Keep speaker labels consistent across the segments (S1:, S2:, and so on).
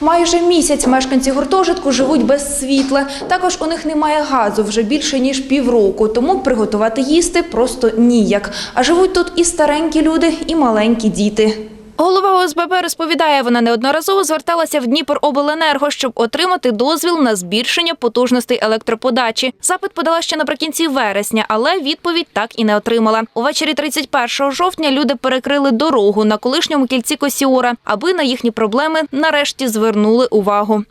S1: Майже місяць мешканці гуртожитку живуть без світла. Також у них немає газу вже більше ніж півроку, тому приготувати їсти просто ніяк. А живуть тут і старенькі люди, і маленькі діти. Голова ОСББ розповідає, вона неодноразово зверталася в Дніпробленерго, щоб отримати дозвіл на збільшення потужностей електроподачі. Запит подала ще наприкінці вересня, але відповідь так і не отримала. Увечері 31 жовтня люди перекрили дорогу на колишньому кільці Косіора, аби на їхні проблеми нарешті звернули увагу.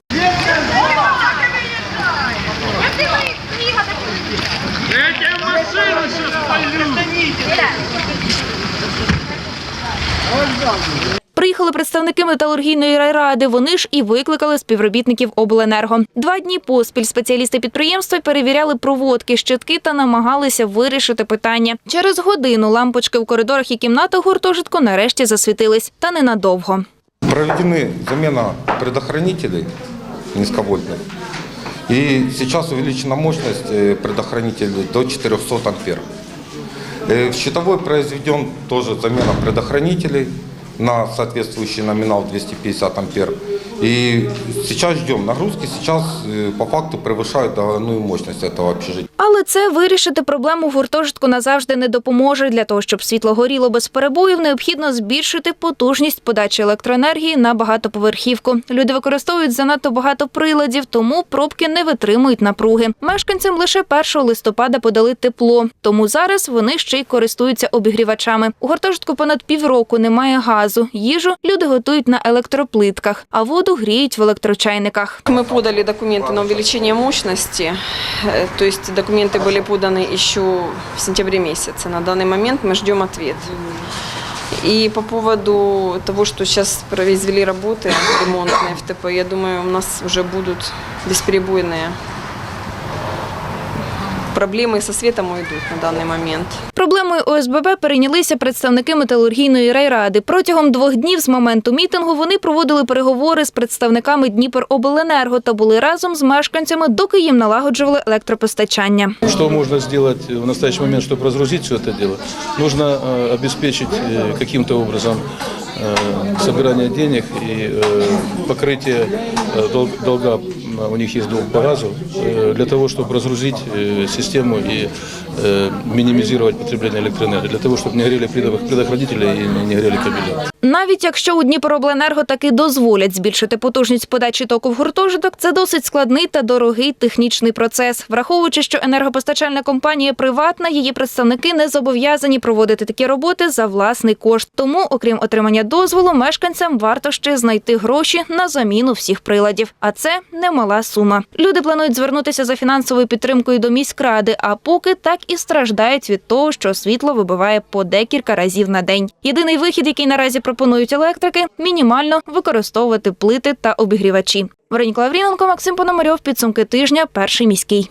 S1: Приїхали представники металургійної райради. Вони ж і викликали співробітників обленерго. Два дні поспіль спеціалісти підприємства перевіряли проводки, щитки та намагалися вирішити питання. Через годину лампочки в коридорах і кімнатах гуртожитку нарешті засвітились, та ненадовго.
S2: Проведены замена предохранителей низковольтных. И сейчас увеличена мощность э, предохранителей до 400 ампер. Э, В щитовой произведен тоже замена предохранителей на соответствующий номинал 250 ампер. И сейчас ждем нагрузки. Сейчас э, по факту превышают договорную мощность этого общежития.
S1: Але це вирішити проблему в гуртожитку назавжди не допоможе. Для того, щоб світло горіло без перебоїв, необхідно збільшити потужність подачі електроенергії на багатоповерхівку. Люди використовують занадто багато приладів, тому пробки не витримують напруги. Мешканцям лише 1 листопада подали тепло, тому зараз вони ще й користуються обігрівачами. У гуртожитку понад півроку немає газу. Їжу люди готують на електроплитках, а воду гріють в електрочайниках.
S3: Мы подали документы на увеличение мощности, э, то есть документы были поданы еще в сентябре месяце. На данный момент мы ждем ответ. И по поводу того, что сейчас произвели работы ремонтные в ТП, я думаю, у нас уже будут бесперебойные проблемы со светом уйдут на данный момент.
S1: Проблемою ОСББ перейнялися представники металургійної райради. Протягом двох днів з моменту мітингу вони проводили переговори з представниками Дніперобленерго та були разом з мешканцями, доки їм налагоджували електропостачання.
S4: Что можно сделать в настоящий момент, чтобы разгрузить все это дело? Нужно э, обеспечить э, каким-то образом э, собирание денег и э, покрытие э, дол- долга, м, у них есть долг по газу, э, для того, чтобы разгрузить э, систему и э, минимизировать потребление электроэнергии, для того, чтобы не горели предох- предохранители и не- не горели кабеля.
S1: Навіть якщо у Дніперобленерго таки дозволять збільшити потужність подачі току в гуртожиток, це досить складний та дорогий технічний процес. Враховуючи, що енергопостачальна компанія приватна, її представники не зобов'язані проводити такі роботи за власний кошт. Тому, окрім отримання дозволу, мешканцям варто ще знайти гроші на заміну всіх приладів. А це немала сума. Люди планують звернутися за фінансовою підтримкою до міськради, а поки так і страждають від того, що світло вибиває по декілька разів на день. Єдиний вихід, який наразі пропонують електрики, мінімально використовувати плити та обігрівачі. Вероніка Лавріненко, Максим Пономарьов, підсумки тижня, перший міський.